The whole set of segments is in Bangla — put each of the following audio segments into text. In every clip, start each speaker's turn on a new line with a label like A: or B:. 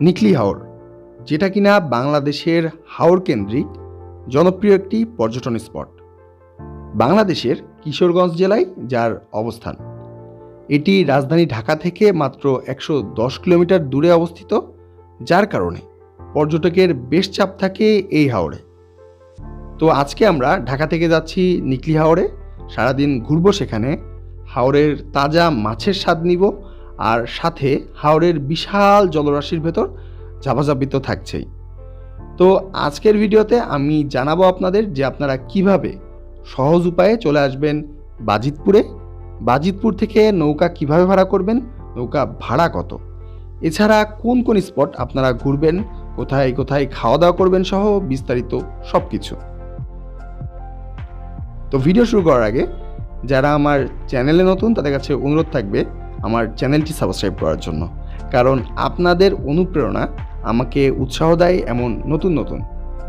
A: নিকলি হাওর, যেটা কিনা বাংলাদেশের হাওর কেন্দ্রিক, জনপ্রিয় একটি পর্যটন স্পট। বাংলাদেশের কিশোরগঞ্জ জেলায় যার অবস্থান। এটি রাজধানী ঢাকা থেকে মাত্র একশো দশ কিলোমিটার দূরে অবস্থিত, যার কারণে পর্যটকের বেশ চাপ থাকে এই হাওরে। তো আজকে আমরা ঢাকা থেকে যাচ্ছি নিকলি হাওরে। সারাদিন ঘুরবো সেখানে। হাওরের তাজা মাছের স্বাদ নিব। আর সাথে হাওড়ের বিশাল জলরাশির ভেতর ঝাপাঝাপি তো থাকছেই। তো আজকের ভিডিওতে আমি জানাব আপনাদের যে আপনারা কীভাবে সহজ উপায়ে চলে আসবেন বাজিতপুরে। বাজিতপুর থেকে নৌকা কীভাবে ভাড়া করবেন, নৌকা ভাড়া কত? এছাড়া কোন কোন স্পট আপনারা ঘুরবেন, কোথায় কোথায় খাওয়া দাওয়া করবেন সহ বিস্তারিত সব কিছু তো ভিডিও শুরু করার আগে যারা আমার চ্যানেলে নতুন তাদের কাছে অনুরোধ থাকবে আমার চ্যানেলটি সাবস্ক্রাইব করার জন্য। কারণ আপনাদের অনুপ্রেরণা আমাকে উৎসাহ দেয় এমন নতুন নতুন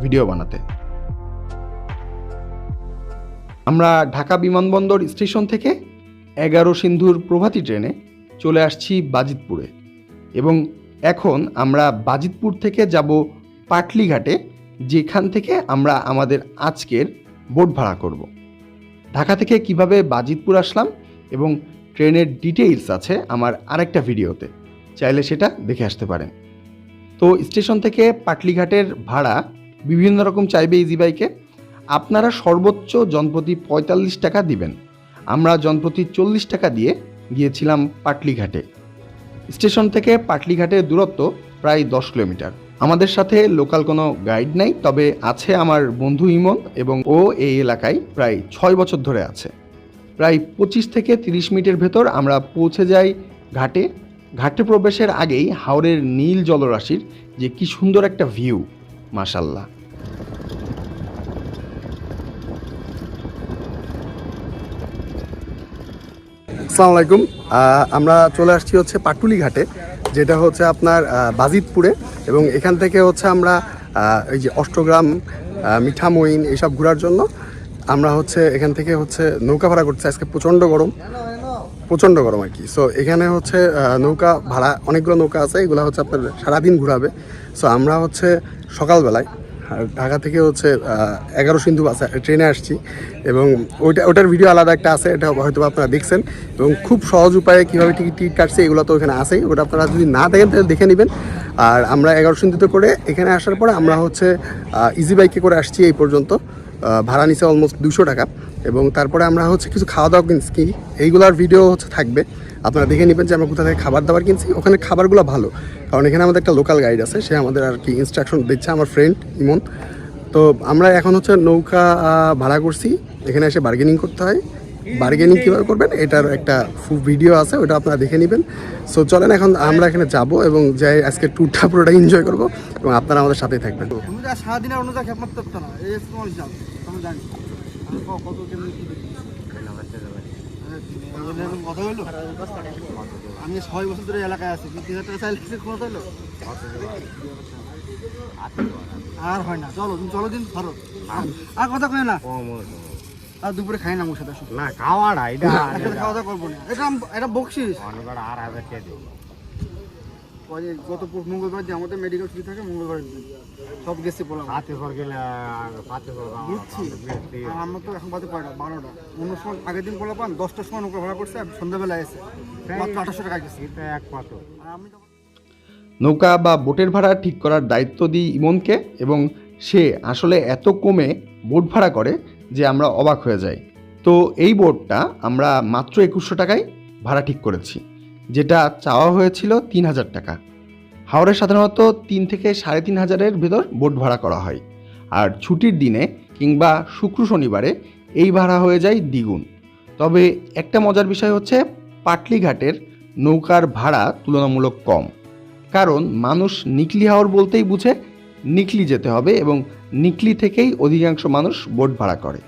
A: ভিডিও বানাতে। আমরা ঢাকা বিমানবন্দর স্টেশন থেকে এগারো সিন্ধুর প্রভাতী ট্রেনে চলে আসছি বাজিতপুরে। এবং এখন আমরা বাজিতপুর থেকে যাব পাটলিঘাটে, যেখান থেকে আমরা আমাদের আজকের বোট ভাড়া করব। ঢাকা থেকে কীভাবে বাজিতপুর আসলাম এবং ট্রেনের ডিটেইলস আছে আমার আরেকটা ভিডিওতে। চাইলে সেটা দেখে আসতে পারেন। তো স্টেশন থেকে পাটলিঘাটের ভাড়া বিভিন্ন রকম চাইবে ইজি বাইকে আপনারা সর্বোচ্চ জনপ্রতি পঁয়তাল্লিশ টাকা দিবেন। আমরা জনপ্রতি চল্লিশ টাকা দিয়ে গিয়েছিলাম পাটলিঘাটে। স্টেশন থেকে পাটলিঘাটের দূরত্ব প্রায় দশ কিলোমিটার। আমাদের সাথে লোকাল কোনো গাইড নাই, তবে আছে আমার বন্ধু ইমন এবং ও এই এলাকায় প্রায় ছয় বছর ধরে আছে। প্রায় পঁচিশ থেকে তিরিশ মিনিটের ভেতর আমরা পৌঁছে যাই ঘাটে। ঘাটে প্রবেশের আগেই হাওরের নীল জলরাশির যে কি সুন্দর একটা ভিউ মাসাল্লাহ
B: আসসালামু আলাইকুম। আমরা চলে আসছি হচ্ছে পাটুলি ঘাটে, যেটা হচ্ছে আপনার বাজিতপুরে এবং এখান থেকে হচ্ছে আমরা এই যে অষ্টগ্রাম মিঠামইন এইসব ঘোরার জন্য আমরা হচ্ছে এখান থেকে হচ্ছে নৌকা ভাড়া করছি। আজকে প্রচণ্ড গরম। প্রচণ্ড গরম আর কি। সো এখানে হচ্ছে নৌকা ভাড়া, অনেকগুলো নৌকা আছে। এগুলো হচ্ছে আপনার সারাদিন ঘোরাবে। সো আমরা হচ্ছে সকালবেলায় ঢাকা থেকে হচ্ছে এগারো সিন্ধু বাসে ট্রেনে আসছি। এবং ওইটা, ওটার ভিডিও আলাদা একটা আছে। এটা হয়তো আপনারা দেখছেন। এবং খুব সহজ উপায়ে কীভাবে টিকিট টিকিট কাটছে, এগুলো তো ওখানে আসেই ওটা আপনারা যদি না দেখেন, তাহলে দেখে নেবেন। আর আমরা এগারো সিন্ধুতে করে এখানে আসার পরে আমরা হচ্ছে ইজি বাইকে করে আসছি এই পর্যন্ত। ভাড়া নিছে অলমোস্ট দুশো টাকা। এবং তারপরে আমরা হচ্ছে কিছু খাওয়া দাওয়া কিনছি। কি এইগুলোর ভিডিও হচ্ছে থাকবে। আপনারা দেখে নেবেন যে আমরা কোথা থেকে খাবার দাবার কিনছি। ওখানে খাবারগুলো ভালো। কারণ এখানে আমাদের একটা লোকাল গাইড আছে। সে আমাদের আর কি ইনস্ট্রাকশন দিচ্ছে আমার ফ্রেন্ড ইমন। তো আমরা এখন হচ্ছে নৌকা ভাড়া করছি। এখানে এসে বার্গেনিং করতে হয়। বার্গেনিং কীভাবে করবেন? এটার একটা ভিডিও আছে। ওটা আপনারা দেখে নেবেন। সো চলেন এখন আমরা এখানে যাব এবং যাই আজকে ট্যুরটা পুরোটা এনজয় করব এবং আপনারা আমাদের সাথেই থাকবেন।
C: তুমি যা সারাদিনের অন্য না জানি কত কেমনি কি কথা হইল আমি ছয় বছর ধরে এলাকায় আছি তিন হাজার টাকা চাইলে কথা হইল আর হয় না চলো তুমি চলো দিন ধরো। আর কথা কয় না। আর দুপুরে খাই না আমার সাথে।
D: না খাওয়াটা এটা
C: একসাথে খাওয়া দাওয়া করব না। এটা এটা বকশিস।
D: আর হাজার টাকা
C: যে গত মঙ্গলবার যে আমাদের মেডিকেল ছুটি থাকে মঙ্গলবার দিন সব গেছে বললাম
D: গেলে
C: বুঝছি। আর আমরা তো এখন বাজে কয়টা? বারোটা। অন্য সময় আগের দিন বলে পান দশটার সময় নৌকা ভাড়া করছে সন্ধ্যাবেলা এসে। মাত্র আঠাশশো টাকা গেছে।
D: এটা এক
C: আর আমি
A: নৌকা বা বোটের ভাড়া ঠিক করার দায়িত্ব দিই ইমনকে এবং সে আসলে এত কমে বোট ভাড়া করে যে আমরা অবাক হয়ে যাই। তো এই বোটটা আমরা মাত্র একুশশো টাকায় ভাড়া ঠিক করেছি। যেটা চাওয়া হয়েছিল তিন হাজার টাকা। হাওড়ে সাধারণত তিন থেকে সাড়ে তিন হাজারের ভেতর বোট ভাড়া করা হয়। আর ছুটির দিনে কিংবা শুক্র শনিবারে এই ভাড়া হয়ে যায় দ্বিগুণ। তবে একটা মজার বিষয় হচ্ছে, পাটলিঘাটের নৌকার ভাড়া তুলনামূলক কম। কারণ মানুষ নিকলি হাওর বলতেই বুঝে, নিকলি যেতে হবে এবং নিকলি থেকেই অধিকাংশ মানুষ বোট ভাড়া করে।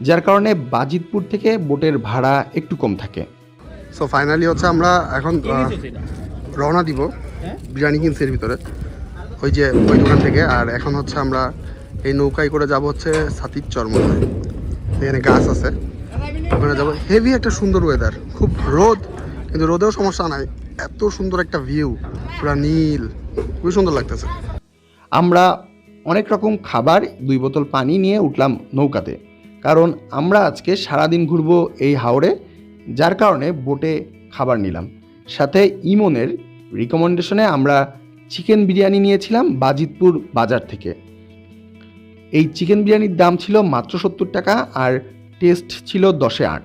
A: যার কারণে বাজিতপুর থেকে বোটের ভাড়া একটু কম থাকে।
B: সো ফাইনালি হচ্ছে আমরা এখন রওনা দিব বিরিয়ানি কিনছি এর ভিতরে। ওই যে ওই দোকান থেকে। আর এখন হচ্ছে আমরা এই নৌকায় করে যাব হচ্ছে সাতির চরমনে এখানে গাছ আছে। ওখানে যাব। হেভি একটা সুন্দর ওয়েদার খুব রোদ কিন্তু রোদেও সমস্যা নাই। এত সুন্দর একটা ভিউ পুরা নীল। খুবই সুন্দর লাগতেছে।
A: আমরা অনেক রকম খাবার দুই বোতল পানি নিয়ে উঠলাম নৌকাতে। কারণ আমরা আজকে সারাদিন ঘুরবো এই হাওড়ে যার কারণে বোটে খাবার নিলাম। সাথে ইমনের রিকমেন্ডেশনে আমরা চিকেন বিরিয়ানি নিয়েছিলাম বাজিতপুর বাজার থেকে। এই চিকেন বিরিয়ানির দাম ছিল মাত্র সত্তর টাকা আর টেস্ট ছিল দশে আট।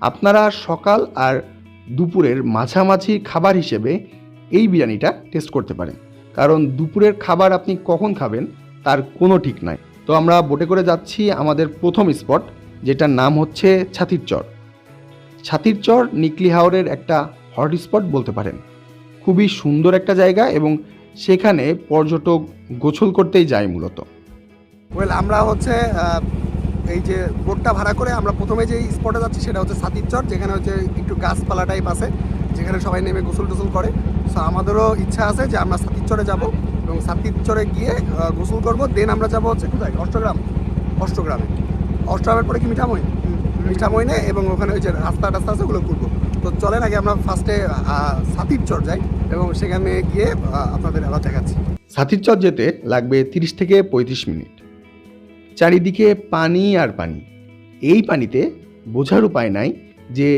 A: আপনারা সকাল আর দুপুরের মাঝামাঝি খাবার হিসেবে এই বিরিয়ানিটা টেস্ট করতে পারেন। কারণ দুপুরের খাবার আপনি কখন খাবেন তার কোনো ঠিক নাই। তো আমরা বোটে করে যাচ্ছি আমাদের প্রথম স্পট যেটার নাম হচ্ছে ছাতির চর ছাতির চর নিকলি হাওরের একটা হট স্পট বলতে পারেন। খুবই সুন্দর একটা জায়গা এবং সেখানে পর্যটক গোসল করতেই যায় মূলত।
B: ওয়েল আমরা হচ্ছে এই যে বোটটা ভাড়া করে আমরা প্রথমে যে স্পটে যাচ্ছি সেটা হচ্ছে সাতিরচর যেখানে হচ্ছে একটু গাছপালা টাইপ আছে, যেখানে সবাই নেমে গোসল টোসল করে। সো আমাদেরও ইচ্ছা আছে যে আমরা সাতিরচরে যাব এবং সাতিরচরে গিয়ে গোসল করব। দেন আমরা যাব হচ্ছে কোথায়? অষ্টগ্রাম। অষ্টগ্রামে। অষ্টগ্রামের পরে কি মিঠামই মিঠামইনে এবং ওখানে ওই যে রাস্তা টাস্তা আছে, ওগুলো ঘুরবো। তো চলেন, আগে আমরা ফার্স্টে সাতিরচর যাই এবং সেখানে গিয়ে আপনাদের আবার দেখাচ্ছি।
A: ছাতির চর যেতে লাগবে তিরিশ থেকে পঁয়ত্রিশ মিনিট। চারিদিকে পানি আর পানি। এই পানিতে বোঝার উপায় নাই যে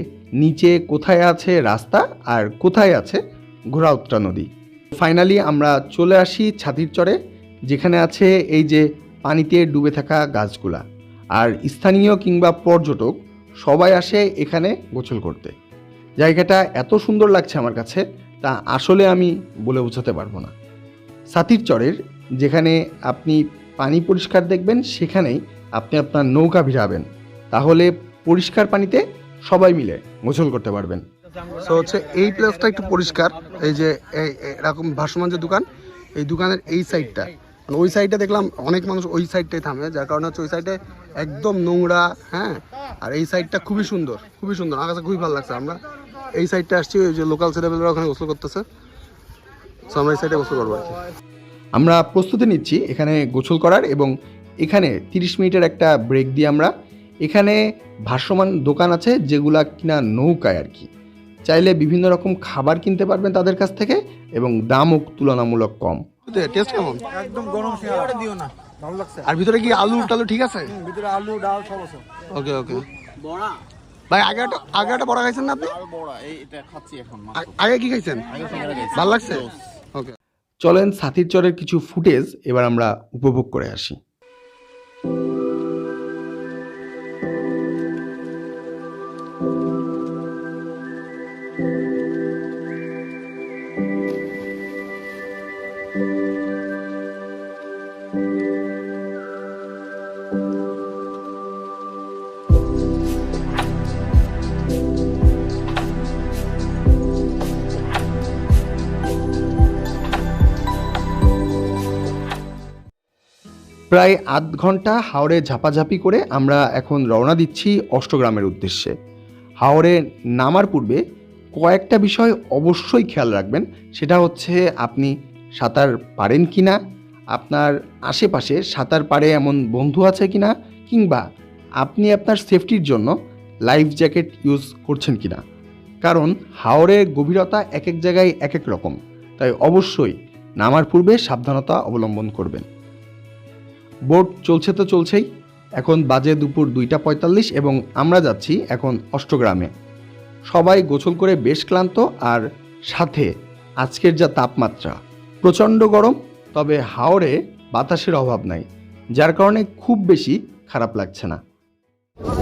A: নিচে কোথায় আছে রাস্তা আর কোথায় আছে ঘোড়াউত্রা নদী। ফাইনালি আমরা চলে আসি ছাতির চরে, যেখানে আছে এই যে পানিতে ডুবে থাকা গাছগুলা। আর স্থানীয় কিংবা পর্যটক সবাই আসে এখানে গোসল করতে। জায়গাটা এত সুন্দর লাগছে আমার কাছে, তা আসলে আমি বলে বোঝাতে পারব না। সাতির চরের, যেখানে আপনি পানি পরিষ্কার দেখবেন, সেখানেই আপনি আপনার নৌকা ভিড়াবেন। তাহলে পরিষ্কার পানিতে সবাই মিলে গোসল করতে পারবেন।
B: সো হচ্ছে এই প্লেসটা একটু পরিষ্কার। এই যে এরকম ভাসমান যে দোকান, এই দোকানের এই সাইডটা মানে ওই সাইডটা দেখলাম অনেক মানুষ ওই সাইডটাই থামে, যার কারণে হচ্ছে ওই সাইডে একদম নোংরা হ্যাঁ? আর এই সাইডটা খুবই সুন্দর খুবই সুন্দর। আমার কাছে খুবই ভালো লাগছে আমরা। এই সাইডটা আসছি ওই যে লোকাল ছেলেপেলেরা ওখানে গোসল করতেছে। সো আমরা এই সাইডে গোসল করব আর কি।
A: আমরা প্রস্তুতি নিচ্ছি এখানে গোসল করার এবং এখানে তিরিশ মিনিটের একটা ব্রেক দিয়ে আমরা। এখানে ভাসমান দোকান আছে যেগুলা কিনা নৌকায় আর কি। চাইলে বিভিন্ন রকম খাবার কিনতে পারবেন তাদের কাছ থেকে এবং দামও তুলনামূলক কম।
B: টেস্ট কেমন?
C: একদম গরম দিও না। ভালো লাগছে।
B: আর ভিতরে কি আলু টালু ঠিক আছে?
C: ভিতরে আলু ডাল সব আছে।
B: ওকে ওকে। ভাই আগে একটা আগে একটা বড়া খাইছেন না আপনি? আ- আগে কি খাইছেন? ভালো লাগছে? ওকে।
A: চলেন সাথীর চরের কিছু ফুটেজ এবার আমরা উপভোগ করে আসি। প্রায় আধ ঘণ্টা হাওড়ে ঝাপাঝাপি করে আমরা এখন রওনা দিচ্ছি অষ্টগ্রামের উদ্দেশ্যে। হাওড়ে নামার পূর্বে কয়েকটা বিষয় অবশ্যই খেয়াল রাখবেন, সেটা হচ্ছে আপনি সাঁতার পারেন কি না আপনার আশেপাশে সাঁতার পারে এমন বন্ধু আছে কি না কিংবা আপনি আপনার সেফটির জন্য লাইফ জ্যাকেট ইউজ করছেন কি না কারণ হাওড়ের গভীরতা এক এক জায়গায় এক এক রকম, তাই অবশ্যই নামার পূর্বে সাবধানতা অবলম্বন করবেন। বোট চলছে তো চলছেই। এখন বাজে দুপুর দুইটা পঁয়তাল্লিশ এবং আমরা যাচ্ছি এখন অষ্টগ্রামে। সবাই গোসল করে বেশ ক্লান্ত আর সাথে আজকের যা তাপমাত্রা। প্রচণ্ড গরম তবে হাওড়ে বাতাসের অভাব নাই যার কারণে খুব বেশি খারাপ লাগছে না।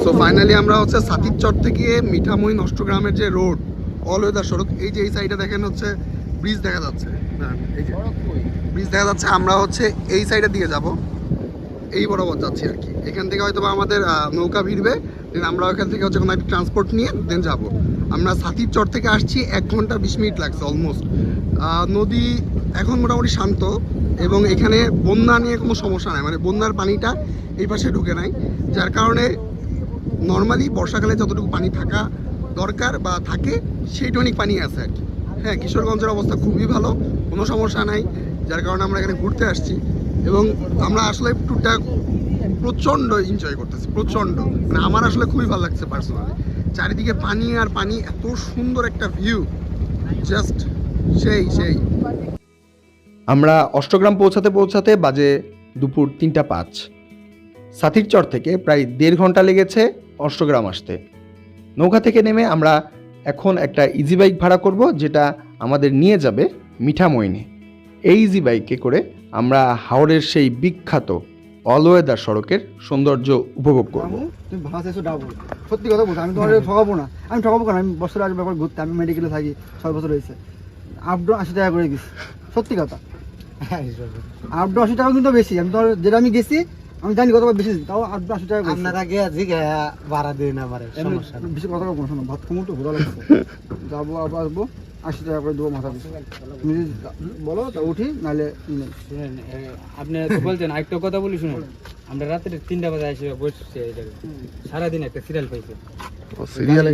B: সো ফাইনালি আমরা হচ্ছে সাতিরচর থেকে মিঠামইন অষ্টগ্রামের যে রোড অল ওয়েদার সড়ক এই যে এই সাইডে দেখেন হচ্ছে ব্রিজ দেখা যাচ্ছে। না, এই যে। ব্রিজ দেখা যাচ্ছে আমরা হচ্ছে এই সাইডের দিকে যাব। এই বরাবর যাচ্ছি আর কি। এখান থেকে হয়তো বা আমাদের নৌকা ভিড়বে দেন আমরা ওখান থেকে হচ্ছে কোনো একটা ট্রান্সপোর্ট নিয়ে দেন যাব। আমরা সাতিরচর থেকে আসছি, এক ঘণ্টা বিশ মিনিট লাগছে অলমোস্ট নদী এখন মোটামুটি শান্ত এবং এখানে বন্যা নিয়ে কোনো সমস্যা নাই। মানে বন্যার পানিটা এই পাশে ঢুকে নাই। যার কারণে নর্মালি বর্ষাকালে যতটুকু পানি থাকা দরকার বা থাকে, সেইটুকুনি পানি আছে আর কি। হ্যাঁ কিশোরগঞ্জের অবস্থা খুবই ভালো, কোনো সমস্যা নাই। যার কারণে আমরা এখানে ঘুরতে আসছি। এবং আমরা আসলে ট্যুরটা প্রচণ্ড এনজয় করতেছি, প্রচণ্ড। মানে আমার আসলে খুবই ভালো লাগছে পার্সোনালি চারিদিকে পানি আর পানি, এত সুন্দর একটা ভিউ জাস্ট সেই সেই।
A: আমরা অষ্টগ্রাম পৌঁছাতে পৌঁছাতে বাজে দুপুর তিনটা পাঁচ। সাথির চর থেকে প্রায় দেড় ঘণ্টা লেগেছে অষ্টগ্রাম আসতে। নৌকা থেকে নেমে আমরা এখন একটা ইজি বাইক ভাড়া করব, যেটা আমাদের নিয়ে যাবে মিঠামইনে এই ইজি বাইকে করে আমরা হাওড়ের সেই বিখ্যাত অলওয়েদার সড়কের সৌন্দর্য উপভোগ করব।
C: তুমি ভাড়া চাইছো ডাবল সত্যি কথা বলছো আমি তোমার ঠকাবো না। আমি ঠকাবো কেন? আমি বছরে আসবে একবার ঘুরতে আমি মেডিকেলে থাকি ছয় বছর হয়েছে। আপ ডাউন আশি টাকা করে গেছি। সত্যি কথা। আপ ডাউন আশি টাকা কিন্তু বেশি। আমি তোমার যেটা আমি গেছি আমি জানি কতবার বেশি তাও আপ ডাউন আশি টাকা।
D: আপনারা আগে জিগে ভাড়া দিন আমার
C: বেশি কথা বলব না, শোনো ভাত খামো তো ঘোরা লাগছে। যাব আবার আসব। আশি টাকা করে দেবো মাথা পিছু। তুমি যদি বলো তা উঠি নাহলে নেই।
E: শুনেন এ, আপনি তো বলছেন আরেকটা কথা বলি শুনুন। আমরা রাত্রে তিনটা বাজে এসে বসছি এই জায়গায়। সারাদিন একটা সিরিয়াল পাইছে।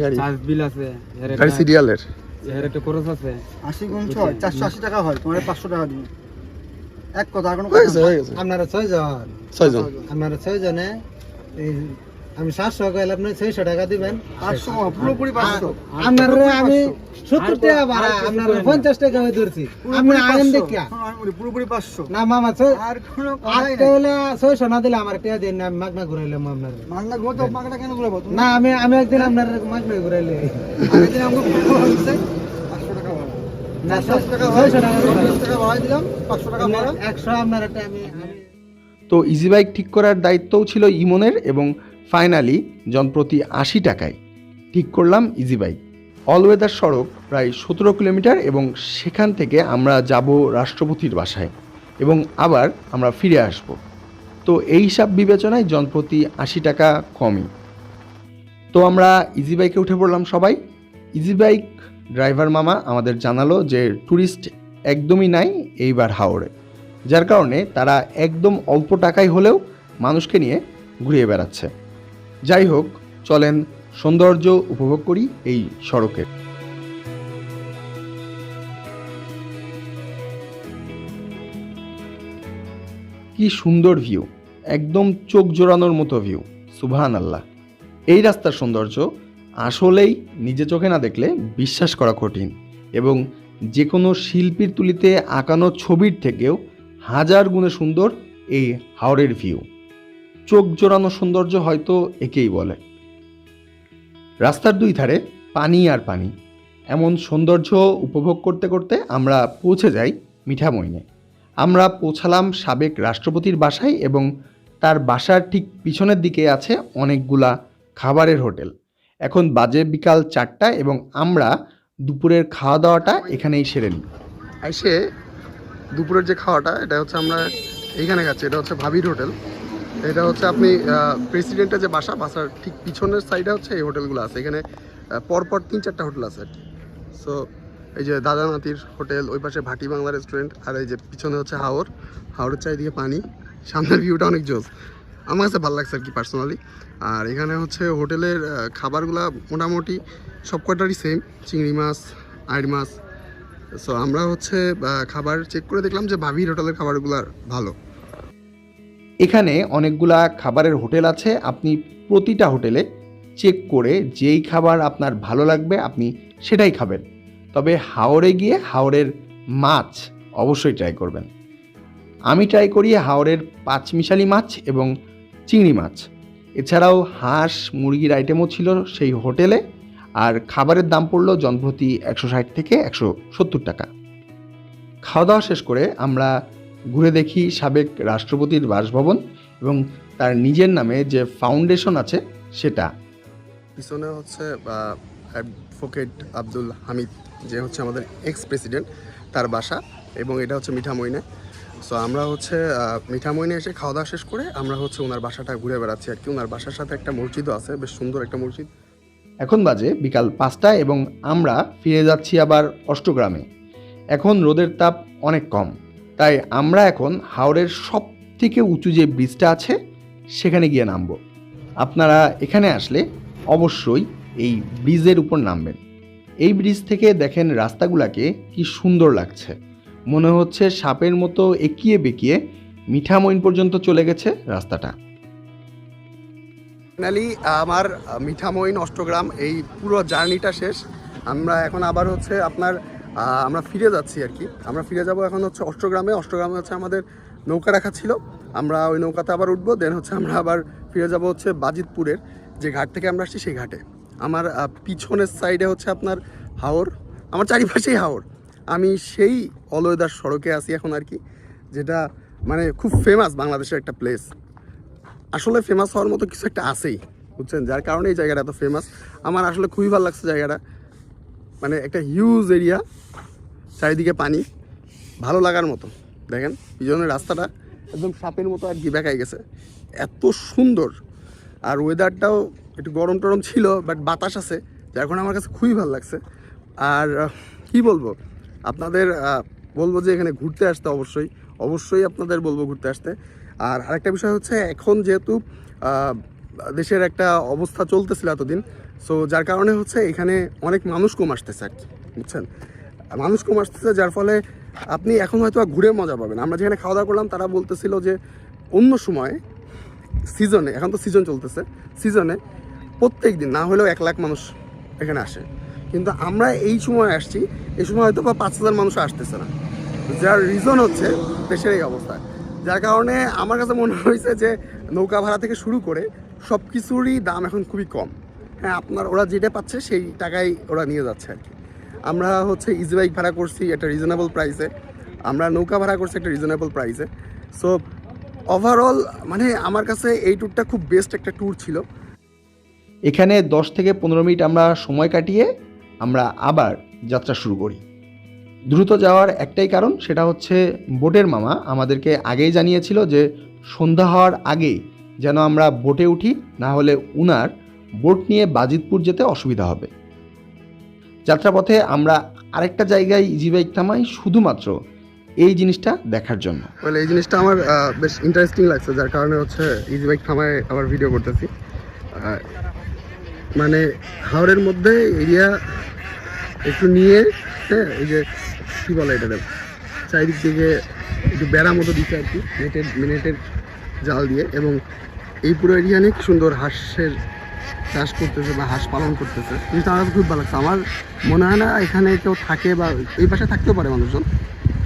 B: গাড়ি?
E: চার্জ বিল আছে এর
B: গাড়ি
E: একটা-
B: সিরিয়ালের?
E: এর একটা খরচ আছে।
C: আশি গুণ ছয় চারশো আশি টাকা হয় তোমার পাঁচশো টাকা দিবি এক কথা আর কোনো
B: হয়ে
C: কথা
B: গেছে
C: না।
B: হয়ে গেছে।
D: আপনারা ছয় জন
B: ছয়জন।
D: আপনারা ছয় জনে এই আমি সাতশো আপনি ছয়শো টাকা দিবেন।
C: পাঁচশো কমা, পুরোপুরি পাঁচশো।
D: আপনার আমি। সত্তর টাকা ভাড়া আপনার পঞ্চাশ টাকা আমি ধরছি। আপনি
C: পুরোপুরি
D: আইন
C: পাঁচশো।
D: দেখিয়া
C: শোনো, পুরোপুরি পাঁচশো।
D: না মামা ছয়
C: আর কোনো কথাই নাই।
D: হলে ছয়শো না দিলে আমার টাকা দিন আমি মাগনা ঘুরাইলাম আপনার।
C: মাগনা ঘুরো তো মাগনা কেন ঘুরাবো? তুমি
D: না আমি আমি একদিন আপনার মাগনা ঘুরাইলে আপনার
A: তো ইজি বাইক ঠিক করার দায়িত্বও ছিল ইমনের এবং ফাইনালি জনপ্রতি আশি টাকায় ঠিক করলাম ইজি বাইক অলওয়েদার সড়ক প্রায় সতেরো কিলোমিটার এবং সেখান থেকে আমরা যাব রাষ্ট্রপতির বাসায় এবং আবার আমরা ফিরে আসব। তো এই হিসাব বিবেচনায় জনপ্রতি আশি টাকা কমই। তো আমরা ইজি বাইকে উঠে পড়লাম সবাই। ইজি বাইক ড্রাইভার মামা আমাদের জানালো যে ট্যুরিস্ট একদমই নাই এইবার হাওড়ে যার কারণে তারা একদম অল্প টাকায় হলেও মানুষকে নিয়ে ঘুরিয়ে বেড়াচ্ছে। যাই হোক চলেন সৌন্দর্য উপভোগ করি এই সড়কের কি সুন্দর ভিউ, একদম চোখ জোড়ানোর মতো ভিউ সুবহান আল্লাহ এই রাস্তার সৌন্দর্য আসলেই নিজে চোখে না দেখলে বিশ্বাস করা কঠিন এবং যে কোনো শিল্পীর তুলিতে আঁকানো ছবির থেকেও হাজার গুণে সুন্দর এই হাওড়ের ভিউ। চোখ জোড়ানো সৌন্দর্য হয়তো একেই বলে। রাস্তার দুই ধারে পানি আর পানি। এমন সৌন্দর্য উপভোগ করতে করতে আমরা পৌঁছে যাই মিঠামইনে। আমরা পৌঁছালাম সাবেক রাষ্ট্রপতির বাসায় এবং তার বাসার ঠিক পিছনের দিকে আছে অনেকগুলা খাবারের হোটেল। এখন বাজে বিকাল চারটা এবং আমরা দুপুরের খাওয়া দাওয়াটা এখানেই সেরে নিই।
B: এসে দুপুরের যে খাওয়াটা, এটা হচ্ছে আমরা এইখানে খাচ্ছি, এটা হচ্ছে ভাবির হোটেল। এটা হচ্ছে আপনি প্রেসিডেন্টের যে বাসা, বাসার ঠিক পিছনের সাইডে হচ্ছে এই হোটেলগুলো আছে। এখানে পরপর তিন চারটা হোটেল আছে সো এই যে দাদা নাতির হোটেল ওই পাশে ভাটি বাংলা রেস্টুরেন্ট আর এই যে পিছনে হচ্ছে হাওর। হাওড়ের চারিদিকে পানি, সামনের ভিউটা অনেক জোস আমার কাছে ভালো লাগছে আর কি পার্সোনালি আর এখানে হচ্ছে হোটেলের খাবারগুলা মোটামুটি সব কটারই সেম চিংড়ি মাছ, আইড় মাছ। সো আমরা হচ্ছে খাবার চেক করে দেখলাম যে ভাবির হোটেলের খাবারগুলো ভালো।
A: এখানে অনেকগুলা খাবারের হোটেল আছে। আপনি প্রতিটা হোটেলে চেক করে যেই খাবার আপনার ভালো লাগবে, আপনি সেটাই খাবেন। তবে হাওড়ে গিয়ে হাওড়ের মাছ অবশ্যই ট্রাই করবেন। আমি ট্রাই করি হাওড়ের পাঁচমিশালি মাছ এবং চিংড়ি মাছ। এছাড়াও হাঁস, মুরগির আইটেমও ছিল সেই হোটেলে। আর খাবারের দাম পড়ল জনপ্রতি একশো ষাট থেকে একশো সত্তর টাকা। খাওয়া দাওয়া শেষ করে আমরা ঘুরে দেখি সাবেক রাষ্ট্রপতির বাসভবন এবং তার নিজের নামে যে ফাউন্ডেশন আছে সেটা।
B: পিছনে হচ্ছে অ্যাডভোকেট আব্দুল হামিদ যে হচ্ছে আমাদের এক্স প্রেসিডেন্ট তার বাসা এবং এটা হচ্ছে মিঠামইনে। সো আমরা হচ্ছে মিঠামইনে এসে খাওয়া দাওয়া শেষ করে আমরা হচ্ছে ওনার বাসাটা ঘুরে বেড়াচ্ছি আর কি। ওনার বাসার সাথে একটা মসজিদও আছে বেশ সুন্দর একটা মসজিদ।
A: এখন বাজে বিকাল পাঁচটা এবং আমরা ফিরে যাচ্ছি আবার অষ্টগ্রামে। এখন রোদের তাপ অনেক কম। তাই আমরা এখন হাওড়ের সব থেকে উঁচু যে ব্রিজটা আছে, সেখানে গিয়ে নামব। আপনারা এখানে আসলে অবশ্যই এই ব্রিজের উপর নামবেন। এই ব্রিজ থেকে দেখেন রাস্তাগুলাকে কি সুন্দর লাগছে। মনে হচ্ছে সাপের মতো একিয়ে বেঁকিয়ে মিঠামইন পর্যন্ত চলে গেছে রাস্তাটা।
B: ফাইনালি আমার মিঠামইন অষ্টগ্রাম, এই পুরো জার্নিটা শেষ। আমরা এখন আবার হচ্ছে আপনার আমরা ফিরে যাচ্ছি আর কি। আমরা ফিরে যাব এখন হচ্ছে অষ্টগ্রামে। অষ্টগ্রামে হচ্ছে আমাদের নৌকা রাখা ছিল। আমরা ওই নৌকাতে আবার উঠবো দেন হচ্ছে আমরা আবার ফিরে যাব হচ্ছে বাজিতপুরের যে ঘাট থেকে আমরা আসছি সেই ঘাটে। আমার পিছনের সাইডে হচ্ছে আপনার হাওর। আমার চারিপাশেই হাওর। আমি সেই অলয়দার সড়কে আছি এখন আর কি, যেটা মানে খুব ফেমাস বাংলাদেশের একটা প্লেস আসলে ফেমাস হওয়ার মতো কিছু একটা আছেই, বুঝছেন? যার কারণে এই জায়গাটা এত ফেমাস আমার আসলে খুবই ভালো লাগছে জায়গাটা। মানে একটা হিউজ এরিয়া চারিদিকে পানি, ভালো লাগার মতো। দেখেন, পিছনের রাস্তাটা একদম সাপের মতো আর কি বেঁকাই গেছে। এত সুন্দর। আর ওয়েদারটাও একটু গরম টরম ছিল বাট বাতাস আছে, যার কারণে আমার কাছে খুবই ভালো লাগছে। আর কি বলব? আপনাদের বলব যে এখানে ঘুরতে আসতে অবশ্যই অবশ্যই আপনাদের বলব ঘুরতে আসতে। আর আরেকটা বিষয় হচ্ছে, এখন যেহেতু দেশের একটা অবস্থা চলতেছিল এতদিন সো যার কারণে হচ্ছে এখানে অনেক মানুষ কম আসতেছে আর কি, বুঝছেন? মানুষ কম আসতেছে যার ফলে আপনি এখন হয়তো ঘুরে মজা পাবেন। আমরা যেখানে খাওয়া দাওয়া করলাম, তারা বলতেছিল যে অন্য সময় সিজনে এখন তো সিজন চলতেছে সিজনে প্রত্যেক দিন না হলেও এক লাখ মানুষ এখানে আসে। কিন্তু আমরা এই সময় আসছি, এই সময় হয়তো বা পাঁচ হাজার মানুষ আসতেছে না। যার রিজন হচ্ছে দেশের এই অবস্থা। যার কারণে আমার কাছে মনে হয়েছে যে নৌকা ভাড়া থেকে শুরু করে সব কিছুরই দাম এখন খুবই কম। হ্যাঁ আপনার ওরা যেটা পাচ্ছে সেই টাকাই ওরা নিয়ে যাচ্ছে আর কি। আমরা হচ্ছে ইজি বাইক ভাড়া করছি একটা রিজনেবল প্রাইসে আমরা নৌকা ভাড়া করছি একটা রিজনেবল প্রাইসে সো ওভারঅল মানে আমার কাছে এই ট্যুরটা খুব বেস্ট একটা ট্যুর ছিল।
A: এখানে দশ থেকে পনেরো মিনিট আমরা সময় কাটিয়ে আমরা আবার যাত্রা শুরু করি। দ্রুত যাওয়ার একটাই কারণ সেটা হচ্ছে বোটের মামা আমাদেরকে আগেই জানিয়েছিল যে সন্ধ্যা হওয়ার আগেই যেন আমরা বোটে উঠি, না হলে উনার বোট নিয়ে বাজিতপুর যেতে অসুবিধা হবে। যাত্রাপথে আমরা আরেকটা জায়গায় ইজি বাইক থামাই শুধুমাত্র এই জিনিসটা দেখার জন্য।
B: এই জিনিসটা আমার বেশ ইন্টারেস্টিং লাগছে, যার কারণে হচ্ছে ইজি বাইক থামায় আবার ভিডিও করতেছি। মানে হাওড়ের মধ্যে এরিয়া একটু নিয়ে হ্যাঁ এই যে, কী বলে এটা চারিদিক থেকে একটু বেড়া মতো দিচ্ছে আর কি, নেটের নেটের জাল দিয়ে। এবং এই পুরো এরিয়া অনেক সুন্দর হাঁসের চাষ করতেছে বা হাঁস পালন করতেছে। জিনিসটা আমার খুব ভালো লাগছে। আমার মনে হয় না এখানে কেউ থাকে বা এই পাশে থাকতেও পারে মানুষজন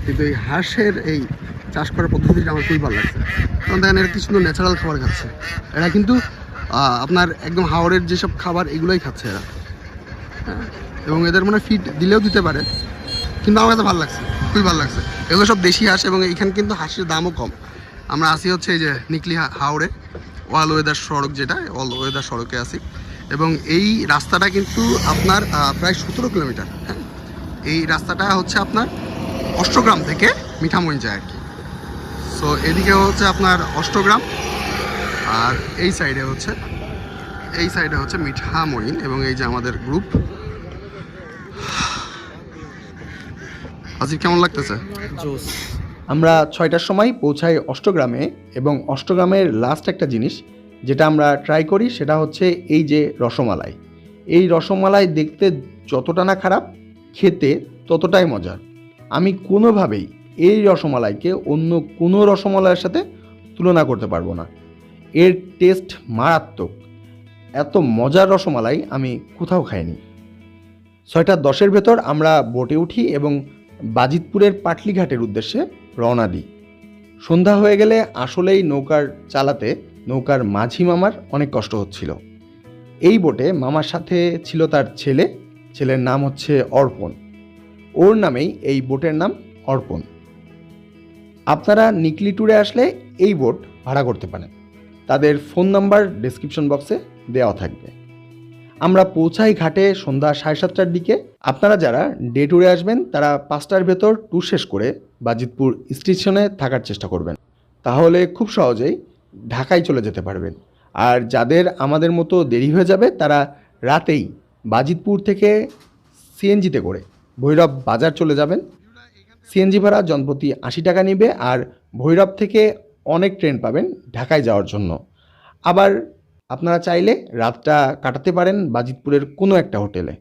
B: কিন্তু এই হাঁসের এই চাষ করার পদ্ধতিটা আমার খুবই ভালো লাগছে। কারণ দেখেন এরা কি সুন্দর ন্যাচারাল খাবার খাচ্ছে। এরা কিন্তু আপনার একদম হাওড়ের যেসব খাবার এগুলোই খাচ্ছে এরা। হ্যাঁ, এবং এদের মনে ফিড দিলেও দিতে পারে। কিন্তু আমার কাছে ভালো লাগছে খুবই ভালো লাগছে। এগুলো সব দেশি হাঁস এবং এখানে কিন্তু হাঁসের দামও কম। আমরা আসি হচ্ছে এই যে নিকলি হাওড়ে ওয়াল ওয়েদার সড়ক যেটা অল ওয়েদার সড়কে আসি এবং এই রাস্তাটা কিন্তু আপনার প্রায় সতেরো কিলোমিটার হ্যাঁ? এই রাস্তাটা হচ্ছে আপনার অষ্টগ্রাম থেকে মিঠামইন যায় আর কি। সো এদিকে হচ্ছে আপনার অষ্টগ্রাম, আর এই সাইডে হচ্ছে, এই সাইডে হচ্ছে মিঠামইন এবং এই যে আমাদের গ্রুপ আজিব কেমন লাগতেছে?
A: আমরা ছয়টার সময় পৌঁছাই অষ্টগ্রামে এবং অষ্টগ্রামের লাস্ট একটা জিনিস যেটা আমরা ট্রাই করি সেটা হচ্ছে এই যে রসমালাই। এই রসমালাই দেখতে যতটা না খারাপ, খেতে ততটাই মজার। আমি কোনোভাবেই এই রসমালাইকে অন্য কোনো রসমালাইয়ের সাথে তুলনা করতে পারব না। এর টেস্ট মারাত্মক। এত মজার রসমালাই আমি কোথাও খাইনি। ছয়টা দশের ভেতর আমরা বোটে উঠি এবং বাজিতপুরের পাটলিঘাটের উদ্দেশ্যে রওনা দিই। সন্ধ্যা হয়ে গেলে আসলেই নৌকার চালাতে, নৌকার মাঝি মামার অনেক কষ্ট হচ্ছিল। এই বোটে মামার সাথে ছিল তার ছেলে, ছেলের নাম হচ্ছে অর্পণ। ওর নামেই এই বোটের নাম অর্পণ। আপনারা নিকলি ট্যুরে আসলে এই বোট ভাড়া করতে পারেন। তাদের ফোন নাম্বার ডেসক্রিপশন বক্সে দেওয়া থাকবে। আমরা পৌঁছাই ঘাটে সন্ধ্যা সাড়ে সাতটার দিকে। আপনারা যারা ডে ট্যুরে আসবেন, তারা পাঁচটার ভেতর ট্যুর শেষ করে বাজিতপুর স্টেশনে থাকার চেষ্টা করবেন। তাহলে খুব সহজেই ঢাকায় চলে যেতে পারবেন। আর যাদের আমাদের মতো দেরি হয়ে যাবে, তারা রাতেই বাজিতপুর থেকে সিএনজিতে করে ভৈরব বাজার চলে যাবেন। সিএনজি ভাড়া জনপ্রতি আশি টাকা নেবে, আর ভৈরব থেকে অনেক ট্রেন পাবেন ঢাকায় যাওয়ার জন্য। আবার আপনারা চাইলে রাতটা কাটাতে পারেন বাজিতপুরের কোনো একটা হোটেলে।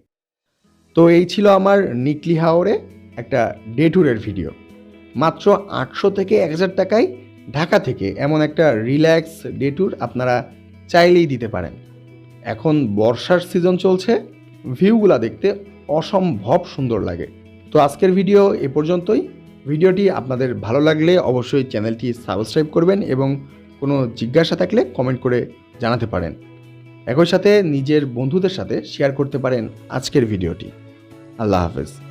A: তো এই ছিল আমার নিকলি হাওরে একটা ডে ট্যুরের ভিডিও। মাত্র আটশো থেকে এক হাজার টাকায় ঢাকা থেকে এমন একটা রিল্যাক্স ডে ট্যুর আপনারা চাইলেই দিতে পারেন। এখন বর্ষার সিজন চলছে, ভিউগুলা দেখতে অসম্ভব সুন্দর লাগে। তো আজকের ভিডিও এ পর্যন্তই। ভিডিওটি আপনাদের ভালো লাগলে অবশ্যই চ্যানেলটি সাবস্ক্রাইব করবেন এবং কোনো জিজ্ঞাসা থাকলে কমেন্ট করে জানাতে পারেন। একই সাথে নিজের বন্ধুদের সাথে শেয়ার করতে পারেন আজকের ভিডিওটি। আল্লাহ হাফেজ।